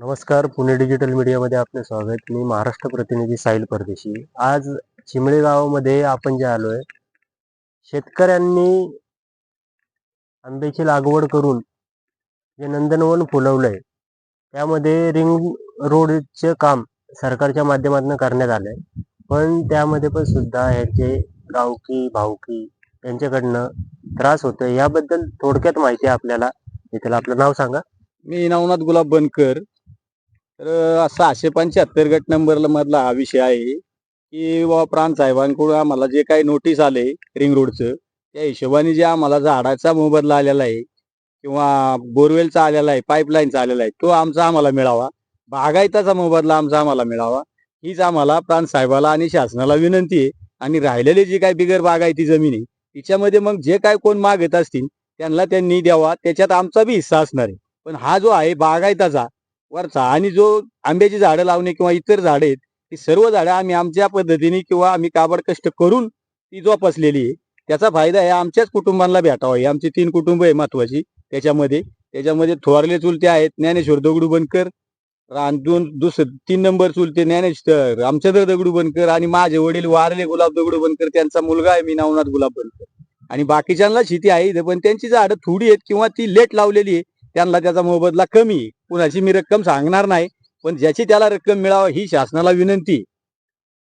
नमस्कार पुणे डिजिटल मीडियामध्ये आपले स्वागत. मी महाराष्ट्र प्रतिनिधी साहिल परदेशी. आज चिमळे गावामध्ये आपण जे आलोय शेतकऱ्यांनी आंब्याची लागवड करून जे नंदनवन फुलवलंय त्यामध्ये रिंग रोडचे काम सरकारच्या माध्यमातून करण्यात आलंय. पण त्यामध्ये पण सुद्धा ह्याचे गावकी भावकी यांच्याकडनं त्रास होतोय. याबद्दल थोडक्यात माहिती आहे आपल्याला. इथे आपलं नाव सांगा. मी नवनाथ गुलाब बनकर. तर सहाशे पंच्याहत्तर गट नंबर मधला हा विषय आहे की बाबा प्राण साहेबांकडून आम्हाला जे काही नोटीस आले रिंग रोडचं त्या हिशोबाने जे आम्हाला झाडाचा मोबदला आलेला आहे किंवा बोरवेलचा आलेला आहे पाईपलाईनचा आलेला आहे तो आमचा आम्हाला मिळावा. बागायताचा मोबदला आमचा आम्हाला मिळावा. हीच आम्हाला प्राण साहेबाला आणि शासनाला विनंती आहे. आणि राहिलेली जी काही बिगर बागायती जमीन आहे. तिच्यामध्ये मग जे काय कोण मागत असतील त्यांना त्यांनी द्यावा. त्याच्यात आमचा बी हिस्सा असणार आहे. पण हा जो आहे बागायताचा वरचा. आणि जो आंब्याची झाडं लावणे किंवा इतर झाडं आहेत ती सर्व झाडं आम्ही आमच्या पद्धतीने किंवा आम्ही काबड कष्ट करून ती जोपासलेली आहे. त्याचा फायदा आहे आमच्याच कुटुंबांना भेटावा. ही आमची तीन कुटुंब आहे महत्वाची त्याच्यामध्ये. त्याच्यामध्ये थोरले चुलते आहेत ज्ञानेश्वर दगडू बनकर आणि दोन दुस तीन नंबर चुलते ज्ञानेश्वर रामचंद्र दगडू बनकर आणि माझे वडील वारले गुलाब दगडू बनकर त्यांचा मुलगा आहे मी नवनाथ गुलाब बनकर आणि बाकीच्यांना शेती आहे पण त्यांची झाडं थोडी आहेत किंवा ती लेट लावलेली आहे. त्यांना त्याचा मोबदला कमी. कुणाची मी रक्कम सांगणार नाही पण ज्याची त्याला रक्कम मिळावा ही शासनाला विनंती.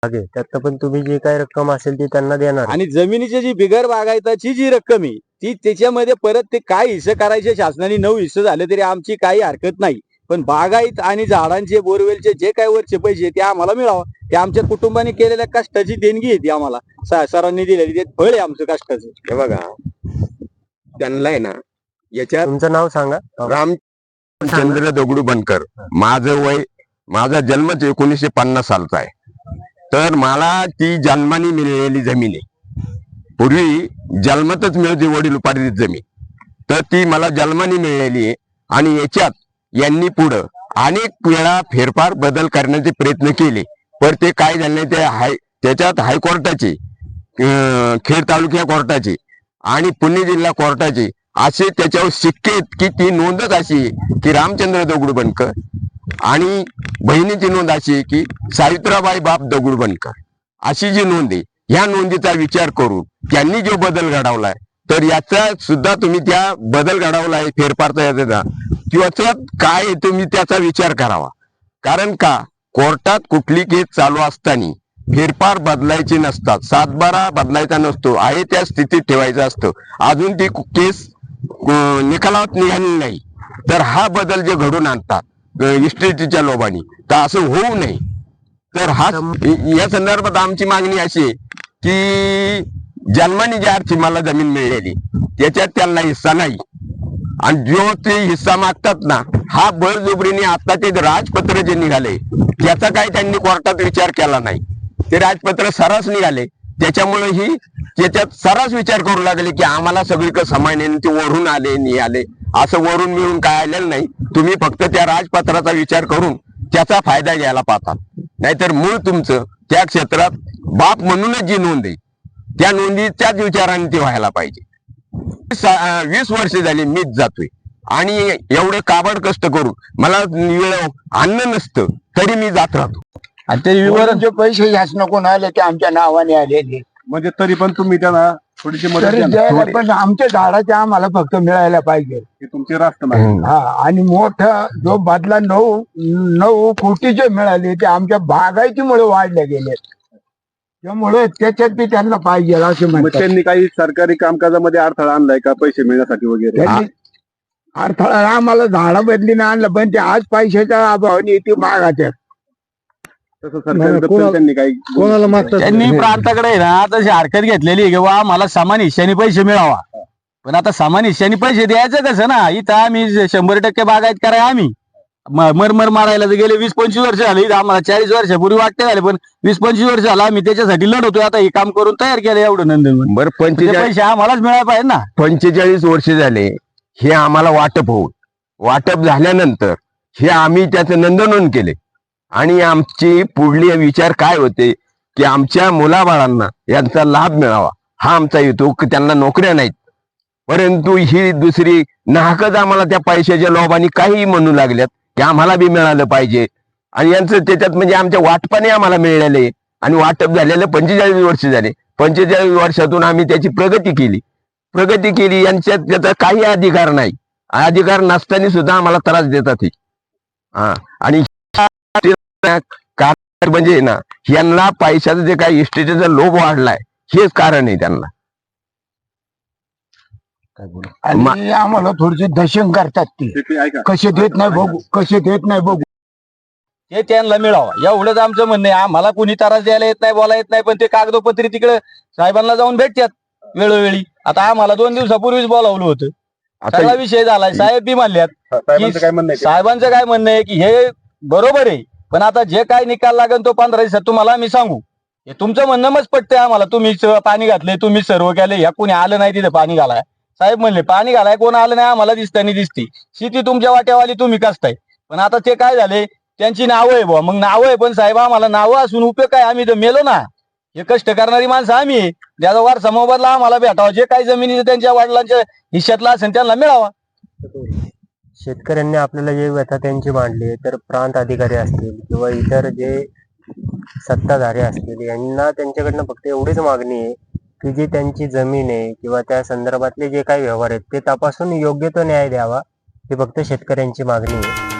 त्यात पण तुम्ही जी काही रक्कम असेल ती त्यांना देणार. आणि जमिनीची जी बिगर बागायताची जी रक्कम आहे ती त्याच्यामध्ये परत ते काय हिस्से करायचे शासनाने नऊ हिस्से झाले तरी आमची काही हरकत नाही. पण बागायत आणि झाडांचे बोरवेलचे जे काही वरचे पैसे ते आम्हाला मिळावं. ते आमच्या कुटुंबाने केलेल्या कष्टाची देणगी आहे ती आम्हाला. सरांनी दिलेली ते फळ आहे आमचं कष्टाचं. हे बघा त्यांना आहे ना याच्यात तुमचं नाव सांगा. रामचंद्र दगडू बनकर माझं वय माझा जन्मच एकोणीसशे पन्नास सालचा आहे. तर मला ती जन्माने मिळालेली जमीन आहे. पूर्वी जन्मतच मिळते वडील उपार्जित जमीन. तर ती मला जन्माने मिळालेली आहे आणि याच्यात यांनी पुढं अनेक वेळा फेरफार बदल करण्याचे प्रयत्न केले. पण ते काय झाले ते हाय त्याच्यात हायकोर्टाचे खेड तालुक्या कोर्टाचे आणि पुणे जिल्हा कोर्टाचे असे त्याच्यावर शिक्के आहेत की ती नोंदच अशी की रामचंद्र दगडू बनकर आणि बहिणीची नोंद अशी आहे की सावित्राबाई बाप दगडू बनकर अशी जी नोंद आहे ह्या नोंदीचा विचार करून त्यांनी जो बदल घडवलाय तर याचा सुद्धा तुम्ही त्या बदल घडवलाय फेरफारचा याचा किंवा काय आहे तुम्ही त्याचा विचार करावा. कारण का कोर्टात कुठली केस चालू असताना फेरफार बदलायची नसतात सातबारा बदलायचा नसतो आहे त्या स्थितीत ठेवायचं असतं. अजून ती केस निकालात निघाली नाही. तर हा बदल जे घडून आणतात इस्टेटीच्या लोभाने तर असं होऊ नये. तर हा या संदर्भात आमची मागणी अशी आहे की जन्माने ज्या अर्थी मला जमीन मिळलेली त्याच्यात त्यांना हिस्सा नाही. आणि जो ते हिस्सा मागतात ना हा बळजोबरीने आता ते राजपत्र जे निघाले त्याचा काही त्यांनी कोर्टात विचार केला नाही. ते राजपत्र सरस निघाले त्याच्यामुळे ही त्याच्यात सर्रास विचार करू लागले की आम्हाला सगळीकडे समान आहे ते वरून आले नि आले. असं वरून मिळून काय आलेलं नाही. तुम्ही फक्त त्या राजपत्राचा विचार करून त्याचा फायदा घ्यायला पाहता. नाहीतर मूळ तुमचं त्या क्षेत्रात बाप म्हणूनच जी नोंद आहे त्या नोंदीच्याच विचाराने ती व्हायला पाहिजे. वीस वर्ष झाली मीच जातोय. आणि एवढे काबड कष्ट करून मला वेळ अन्न नसतं तरी मी जात राहतो. आणि ते विवरणचे पैसे शासन कोण आले ते आमच्या नावाने आलेले म्हणजे तरी पण तुम्ही त्यांना थोडीशी मदत तरी द्या ना. द्यायला पण आमच्या झाडाचे आम्हाला फक्त मिळायला पाहिजे. हे तुमचे राष्ट्र नाही. हा आणि मोठा जो बदला नऊ नऊ कोटीचे मिळाले ते आमच्या बागायतीमुळे वाढले गेले. त्यामुळे त्याच्यात बी त्यांना पाहिजे असं मग म्हणतात. त्यांनी काही सरकारी कामकाजामध्ये अडथळा आणलाय का पैसे मिळण्यासाठी वगैरे? त्यांनी अडथळा आम्हाला झाडा बदलीने आणलं पण ते आज पैशाच्या अभावाने ते मागाच्या तसं सरकारी त्यांनी काही कोणाला मागतात? त्यांनी प्रांताकडे आहे ना तशी हरकत घेतलेली आहे की बा आम्हाला समान हिश्श्याने पैसे मिळावा. पण आता समान हिश्श्याने पैसे द्यायचं कसं ना इथं आम्ही शंभर टक्के बागायत कराय आम्ही. म- मरमर मारायला तर गेले वीस पंचवीस वर्ष झाले इथं आम्हाला चाळीस वर्षापूर्वी वाटते झाले पण वीस पंचवीस वर्ष झाला आम्ही त्याच्यासाठी लढवतोय आता हे काम करून तयार केलं एवढं नंदन बरं ते पंचेचाळीस पैसे आम्हालाच मिळायला पाहिजे ना. पंचेचाळीस वर्ष झाले हे आम्हाला वाटप होऊन. वाटप झाल्यानंतर हे आम्ही त्याचं नंदनवन केले. आणि आमची पुढली विचार काय होते की आमच्या मुलाबाळांना यांचा लाभ मिळावा. हा आमचा येतो की त्यांना नोकऱ्या नाहीत. परंतु ही दुसरी नाहकच आम्हाला त्या पैशाच्या लोभाने काही म्हणू लागल्यात की आम्हाला बी मिळालं पाहिजे. आणि यांचं त्याच्यात म्हणजे आमच्या वाटपाने आम्हाला मिळाले आणि वाटप झालेले पंचेचाळीस वर्ष झाले. पंचेचाळीस वर्षातून आम्ही त्याची प्रगती केली. प्रगती केली यांच्यात त्याचा काही अधिकार नाही. अधिकार नसताना सुद्धा आम्हाला त्रास देतात हे. हा. आणि कारण म्हणजे ना यांना पैशाचं जे काही इस्टेटीचा लोभ वाढलाय हेच कारण आहे त्यांना. बोलू? आणि आम्हाला थोडीशी दशंग करतात ती. कसे देत नाही बघू कसे देत नाही बघू. ते त्यांना मिळावं. एवढंच आमचं म्हणणं आहे. आम्हाला कुणी त्रास द्यायला येत नाही बोलायला येत नाही पण ते कागदोपत्री तिकडे साहेबांना जाऊन भेटतात वेळोवेळी. आता आम्हाला दोन दिवसापूर्वीच बोलावलं होतं. सगळा आता विषय झालाय साहेब बी म्हणल्यात? साहेबांचं काय म्हणणं आहे की हे बरोबर आहे. पण आता जे काय निकाल लागेल तो पंधरा दिवसात तुम्हाला आम्ही सांगू. हे तुमचं म्हणणं मच पटतंय आम्हाला. तुम्ही पाणी घातले तुम्ही सर्व केले या कोणी आलं नाही तिथे पाणी घालाय साहेब म्हणले पाणी घालाय कोण आलं नाही आम्हाला दिसतानी दिसते शेती तुमच्या वाट्यावाली तुम्ही कसताय? पण आता ते काय झाले? त्यांची नावं आहे बुवा. मग नावं आहे पण साहेब आम्हाला नावं असून उपयोग काय? आम्ही तर मेलो ना. हे कष्ट करणारी माणसं आम्ही आहे. त्याचा वारसा मोबदला आम्हाला भेटावा. जे काही जमिनी त्यांच्या वडिलांच्या हिश्यातला असेल त्यांना मिळावा. शेतकऱ्यांनी आपल्याला जे व्यथा त्यांची मांडली तर प्रांत अधिकारी असतील किंवा इतर जे सत्ताधारी असतील यांना त्यांच्याकडनं फक्त एवढीच मागणी आहे की जी त्यांची जमीन आहे किंवा त्या संदर्भातले जे काही व्यवहार आहेत ते तपासून योग्य तो न्याय द्यावा ही फक्त शेतकऱ्यांची मागणी आहे.